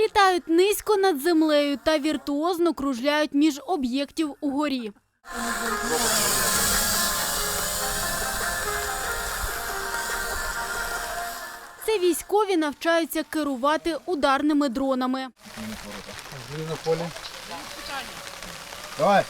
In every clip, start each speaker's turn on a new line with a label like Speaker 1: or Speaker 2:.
Speaker 1: Літають низько над землею та віртуозно кружляють між об'єктів угорі. Це військові навчаються керувати ударними дронами.
Speaker 2: Давай.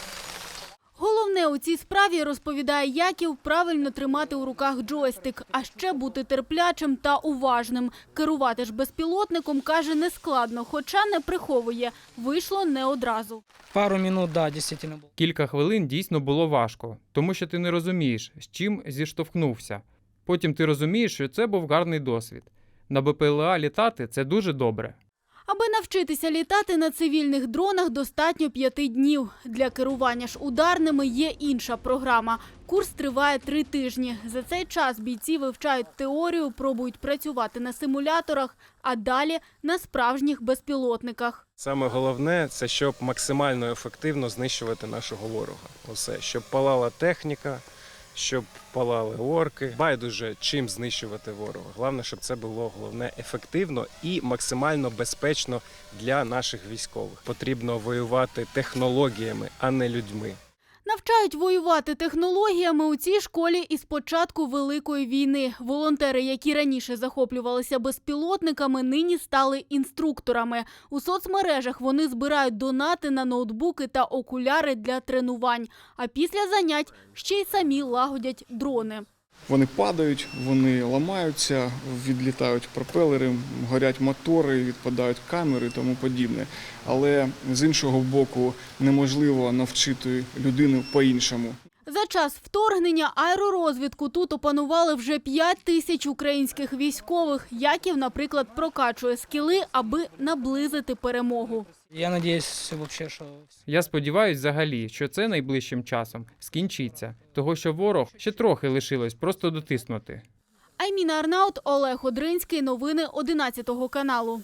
Speaker 1: У цій справі розповідає Яків правильно тримати у руках джойстик, а ще бути терплячим та уважним. Керувати ж безпілотником каже нескладно, хоча не приховує. Вийшло не одразу.
Speaker 3: Пару минут, да, действительно было.
Speaker 4: Кілька хвилин дійсно було важко, тому що ти не розумієш, з чим зіштовхнувся. Потім ти розумієш, що це був гарний досвід. На БПЛА літати це дуже добре.
Speaker 1: Аби навчитися літати на цивільних дронах, достатньо п'яти днів. Для керування ж ударними є інша програма. Курс триває три тижні. За цей час бійці вивчають теорію, пробують працювати на симуляторах, а далі на справжніх безпілотниках.
Speaker 5: Саме головне це щоб максимально ефективно знищувати нашого ворога. Усе, щоб палала техніка, щоб палали орки. Байдуже чим знищувати ворога. Головне, щоб це було головне ефективно і максимально безпечно для наших військових. Потрібно воювати технологіями, а не людьми.
Speaker 1: Навчають воювати технологіями у цій школі із початку Великої війни. Волонтери, які раніше захоплювалися безпілотниками, нині стали інструкторами. У соцмережах вони збирають донати на ноутбуки та окуляри для тренувань. А після занять ще й самі лагодять дрони.
Speaker 6: Вони падають, вони ламаються, відлітають пропелери, горять мотори, відпадають камери і тому подібне. Але з іншого боку, неможливо навчити людину по-іншому.
Speaker 1: За час вторгнення аеророзвідку тут опанували вже 5 тисяч українських військових. Яків, наприклад, прокачує скіли, аби наблизити перемогу.
Speaker 3: Я надіюсь, вообще, що
Speaker 4: Я сподіваюся взагалі, що це найближчим часом скінчиться, того що ворог ще трохи лишилось просто дотиснути.
Speaker 1: Айміна Арнаут, Олег Одринський. Новини 11 каналу.